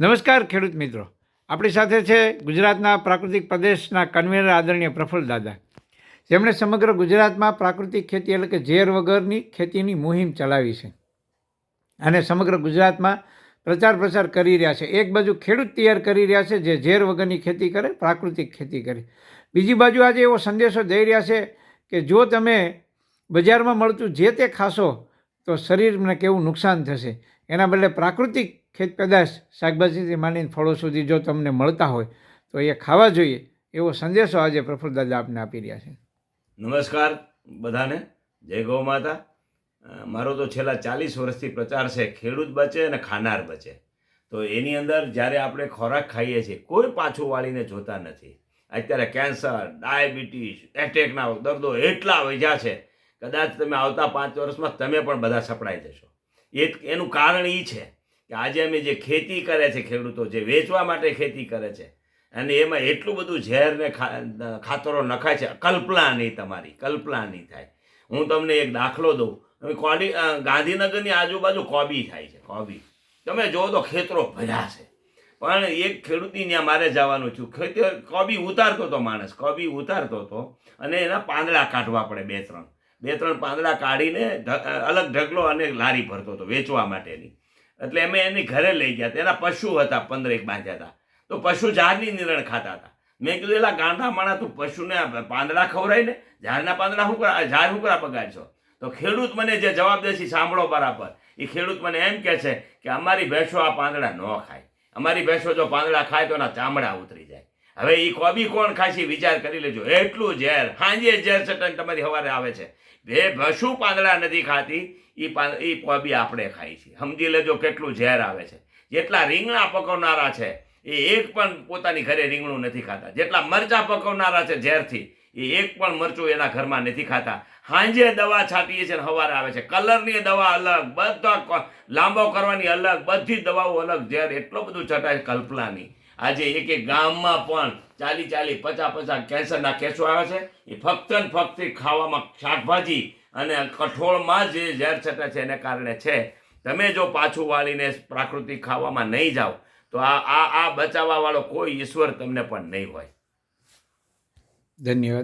નમસ્કાર, ખેડૂત મિત્રો. આપણી સાથે છે ગુજરાતના પ્રાકૃતિક પ્રદેશના કન્વીનર આદરણીય પ્રફુલ્લ દાદા. જેમણે સમગ્ર ગુજરાતમાં પ્રાકૃતિક ખેતી એટલે કે ઝેર વગરની ખેતીની મુહિમ ચલાવી છે અને સમગ્ર ગુજરાતમાં પ્રચાર પ્રસાર કરી રહ્યા છે. એક બાજુ ખેડૂત તૈયાર કરી રહ્યા છે જે ઝેર વગરની ખેતી કરે, પ્રાકૃતિક ખેતી કરે. બીજી બાજુ આજે એવો સંદેશો દઈ રહ્યા છે કે જો તમે બજારમાં મળતું જે તે ખાશો તો શરીરને કેવું નુકસાન થશે? એના બદલે પ્રાકૃતિક ખેત પેદાશ શાકભાજીથી માંડીને ફળો સુધી જો તમને મળતા હોય, તો એ ખાવા જોઈએ એવો સંદેશો આજે પ્રફુલ્લ દાદા આપને આપી રહ્યા છે. નમસ્કાર બધાને. જય ગૌ માતા. મારો તો છેલ્લા ચાલીસ વર્ષથી પ્રચાર છે, ખેડૂત બચે અને ખાનાર બચે. તો એની અંદર જ્યારે આપણે ખોરાક ખાઈએ છીએ, કોઈ પાછું વાળીને જોતા નથી. અત્યારે કેન્સર ડાયાબિટીસ એટેકના દર્દો એટલા વધ્યા છે કદાચ તમે આવતા પાંચ વર્ષમાં તમે પણ બધા સપડાઈ જશો. એ એનું કારણ એ છે કે આજે અમે જે ખેતી કરે છે ખેડૂતો, જે વેચવા માટે ખેતી કરે છે, અને એમાં એટલું બધું ઝેરને ખાતરો નખાય છે. કલ્પના નહીં તમારી, કલ્પના નહીં થાય. હું તમને એક દાખલો દઉં. હવે કોડી ગાંધીનગરની આજુબાજુ કોબી થાય છે, કોબી. તમે જુઓ તો ખેતરો ભર્યા છે. પણ એક ખેડૂતની ત્યાં મારે જવાનું છું ખેતર કોબી ઉતારતો હતો માણસ, કોબી ઉતારતો હતો અને એના પાંદડા કાઢવા પડે બે ત્રણ. બે ત્રણ પાંદડા કાઢીને અલગ ઢગલો અને લારી ભરતો હતો વેચવા માટેની. એટલે અમે એની ઘરે લઈ ગયા હતા. એના પશુ હતા પંદર એક બાંધ્યા હતા. તો પશુ ઝાડની નિરણ ખાતા હતા. મેં કીધું, એલા ગાંડા માણા, તું પશુને પાંદડા ખવડાય ને ઝાડના પાંદડા શું કરા, ઝાડ શું કરા બગાડશો તો ખેડૂત મને જે જવાબ દે છે સાંભળો બરાબર. એ ખેડૂત મને એમ કહે છે કે, અમારી ભેંસો આ પાંદડા ન ખાય. અમારી ભેંસો જો પાંદડા ખાય તો એના ચામડા ઉતરી જાય. હવે એ કોબી કોણ ખાશી વિચાર કરી લેજો. એટલું ઝેર. હાંજે ઝેર ચટન તમારી હવારે આવે છે. બે ભશું પાંદડા નથી ખાતી એ પાન એ કોબી આપણે ખાઈ છીએ. સમજી લેજો કેટલું ઝેર આવે છે. જેટલા રીંગણા પકવનારા છે, એ એક પણ પોતાની ઘરે રીંગણું નથી ખાતા. જેટલા મરચાં પકવનારા છે ઝેરથી, એ એક પણ મરચું એના ઘરમાં નથી ખાતા. હાંજે દવા છાંટીએ છીએ ને સવારે આવે છે. કલરની દવા અલગ, બધા લાંબો કરવાની અલગ, બધી દવાઓ અલગ ઝેર. એટલો બધું છટાય કલ્પનાની. આજે એક એક ગામમાં પણ ચાલી ચાલી પચાસ પચાસ કેન્સરના કેસો આવે છે. એ ફક્ત ને ફક્ત ખાવામાં શાકભાજી અને કઠોળમાં જે ઝેર છટાય છે એને કારણે છે. તમે જો પાછું વાળીને પ્રાકૃતિક ખાવામાં નહીં જાઓ, તો આ આ આ બચાવવાવાળો કોઈ ઈશ્વર તમને પણ નહીં હોય. ધન્યવાદ.